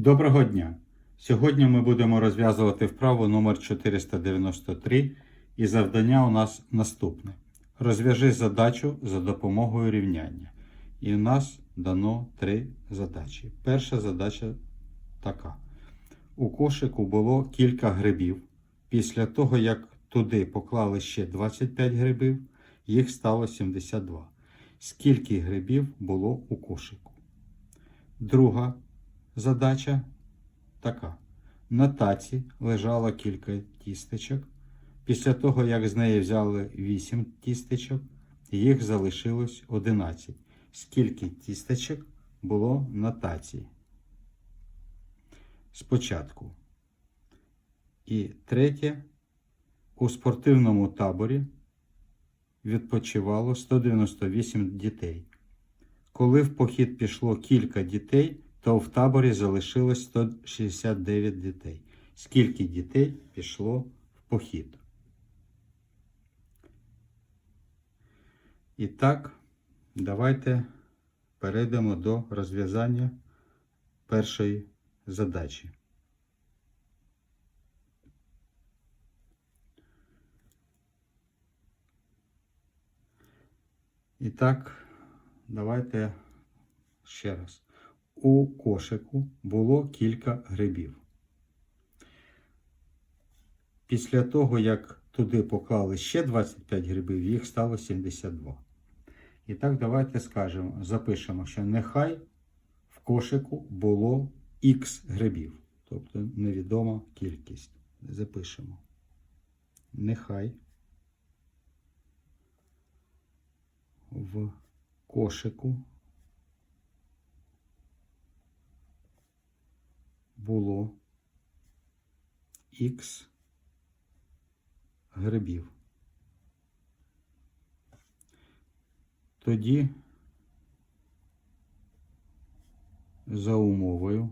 Доброго дня! Сьогодні ми будемо розв'язувати вправу номер 493 і завдання у нас наступне. Розв'яжи задачу за допомогою рівняння. І у нас дано три задачі. Перша задача така. У кошику було кілька грибів. Після того, як туди поклали ще 25 грибів, їх стало 72. Скільки грибів було у кошику? Друга задача така. На таці лежало кілька тістечок. Після того, як з неї взяли 8 тістечок, їх залишилось 11. Скільки тістечок було на таці? Спочатку. І третє. У спортивному таборі відпочивало 198 дітей. Коли в похід пішло кілька дітей, то в таборі залишилось 169 дітей. Скільки дітей пішло в похід? І так, давайте перейдемо до розв'язання першої задачі. І так, давайте ще раз. У кошику було кілька грибів. Після того, як туди поклали ще 25 грибів, їх стало 72. І так, давайте скажемо, запишемо, що нехай в кошику було х грибів, тобто невідома кількість. Запишемо. Нехай в кошику було х грибів. Тоді за умовою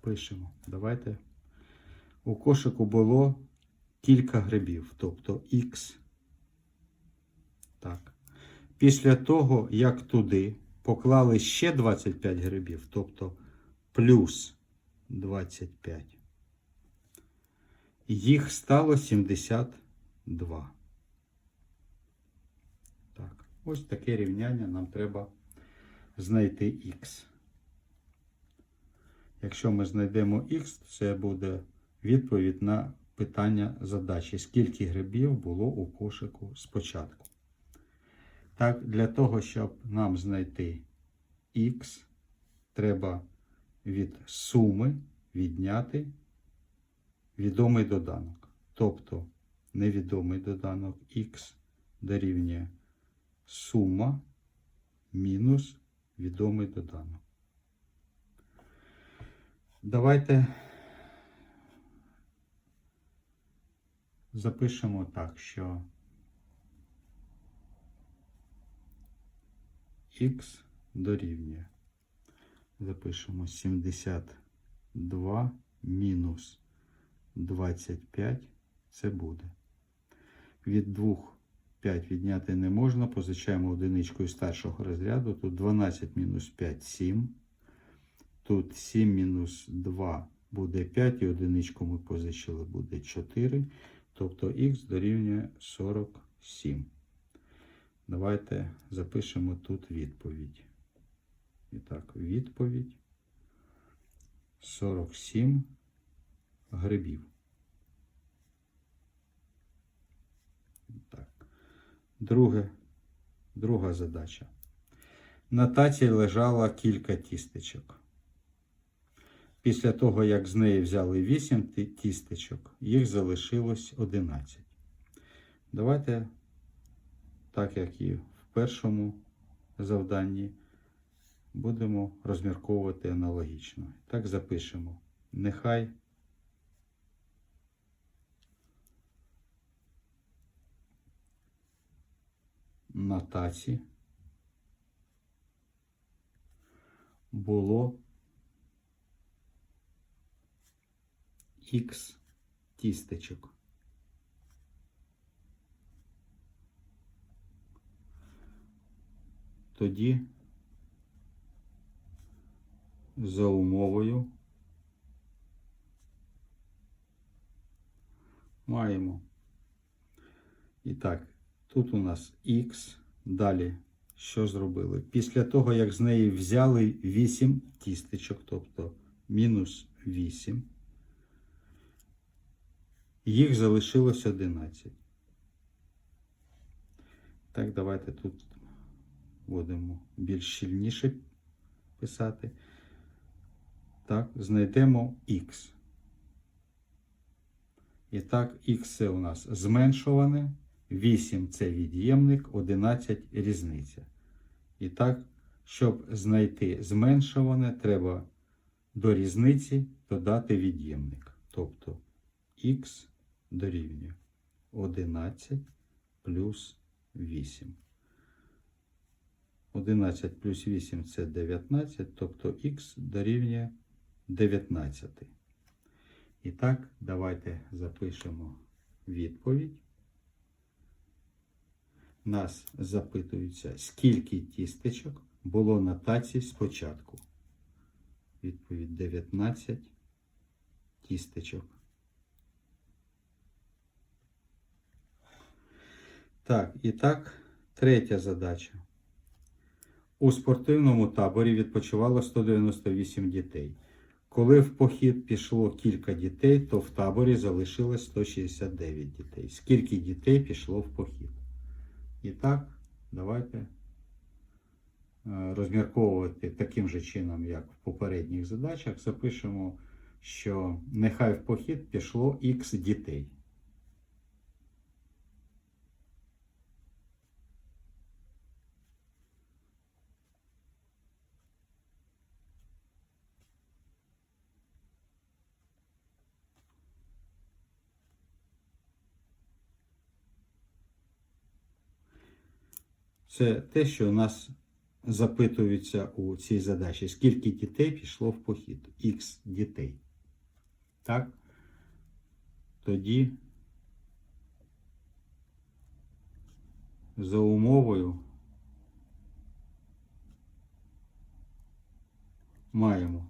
пишемо. Давайте. У кошику було кілька грибів, тобто х. Так. Після того, як туди поклали ще 25 грибів, тобто плюс 25, їх стало 72. Так, ось таке рівняння нам треба знайти х. Якщо ми знайдемо х, це буде відповідь на питання задачі. Скільки грибів було у кошику спочатку? Так, для того, щоб нам знайти х, треба від суми відняти відомий доданок. Тобто невідомий доданок х дорівнює сума мінус відомий доданок. Давайте запишемо так, що х дорівнює. Запишемо 72 мінус 25. Це буде. Від 2 5 відняти не можна. Позичаємо одиничку із старшого розряду. Тут 12 мінус 5 7. Тут 7 мінус 2 буде 5, і одиничку ми позичили, буде 4. Тобто х дорівнює 47. Давайте запишемо тут відповідь. І так, відповідь 47 грибів. Так. Друге, друга задача. На таці лежало кілька тістечок. Після того, як з неї взяли 8 тістечок, їх залишилось 11. Давайте, так як і в першому завданні, будемо розмірковувати аналогічно. Так запишемо. Нехай на таці було х тістечок. Тоді за умовою маємо. І так, тут у нас х. Далі що зробили? Після того, як з неї взяли 8 тістечок, тобто мінус 8, їх залишилось 11. Так, давайте тут будемо більш щільніше писати. Так, знайдемо х. І так, х це у нас зменшуване, 8 це від'ємник, 11 різниця. І так, щоб знайти зменшуване, треба до різниці додати від'ємник. Тобто х дорівнює 11 плюс 8. 11 плюс 8 це 19, тобто х дорівнює 19. І так, давайте запишемо відповідь. Нас запитується, скільки тістечок було на таці спочатку. Відповідь 19 тістечок. Так, і так, третя задача. У спортивному таборі відпочивало 198 дітей. Коли в похід пішло кілька дітей, то в таборі залишилось 169 дітей. Скільки дітей пішло в похід? І так, давайте е, розмірковувати таким же чином, як в попередніх задачах. Запишемо, що нехай в похід пішло х дітей. Це те, що у нас запитується у цій задачі. Скільки дітей пішло в похід? Х дітей. Так? Тоді за умовою маємо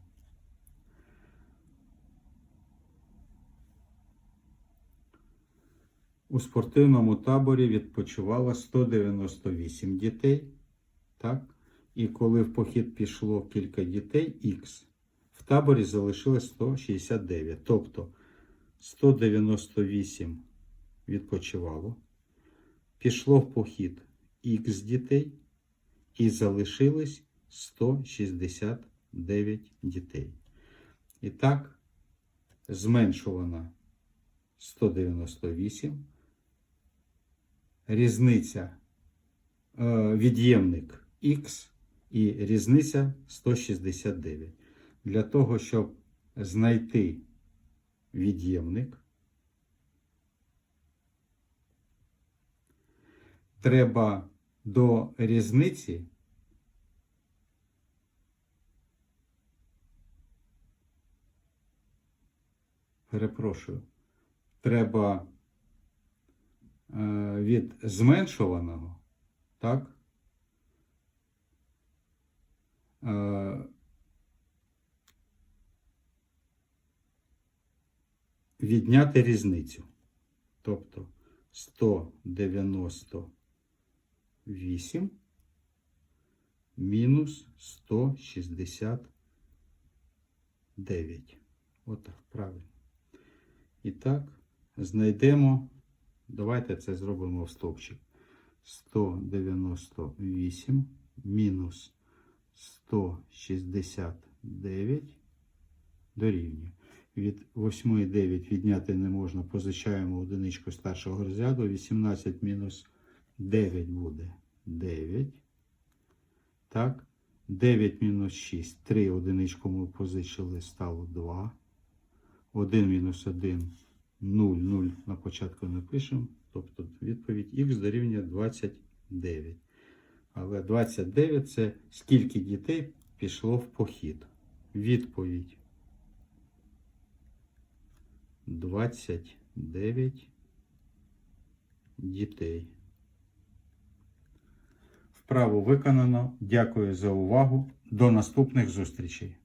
У спортивному таборі відпочивало 198 дітей. Так? І коли в похід пішло кілька дітей, Х, в таборі залишилось 169. Тобто 198 відпочивало. Пішло в похід Х дітей і залишилось 169 дітей. І так, зменшувано 198 різниця е, від'ємник Х і різниця 169. Для того, щоб знайти від'ємник, треба до різниці перепрошую, треба від зменшуваного, так? Е, відняти різницю. Тобто 198 мінус 169. Отак, правильно. І так, знайдемо. Давайте це зробимо в стовпчик. 198 мінус 169 дорівнює. Від 8,9 відняти не можна, позичаємо одиничку старшого розряду. 18 мінус 9 буде 9. Так. 9 мінус 6. 3 одиничку ми позичили, стало 2. 1 мінус 1 0, 0 на початку не пишемо. Тобто відповідь х дорівнює 29. Але 29 це скільки дітей пішло в похід. Відповідь 29 дітей. В Вправу виконано. Дякую за увагу. До наступних зустрічей.